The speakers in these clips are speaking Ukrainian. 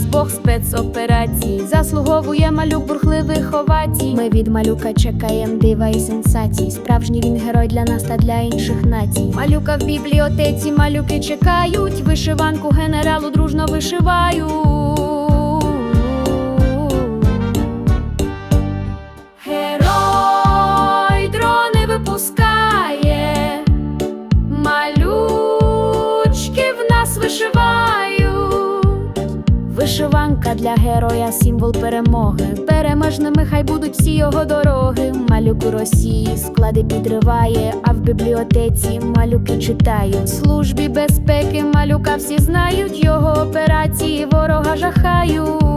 нас Бог спецоперацій, заслуговує малюк бурхливих овацій. Ми від малюка чекаємо дива і сенсацій. Справжній він герой для нас та для інших націй. Малюка в бібліотеці, малюки чекають. Вишиванку генералу дружно вишивають. Вишиванка для героя символ перемоги. Переможними хай будуть всі його дороги. Малюк у Росії склади підриває, а в бібліотеці малюки читають. Службі безпеки малюка всі знають. Його операції ворога жахають.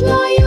кожної.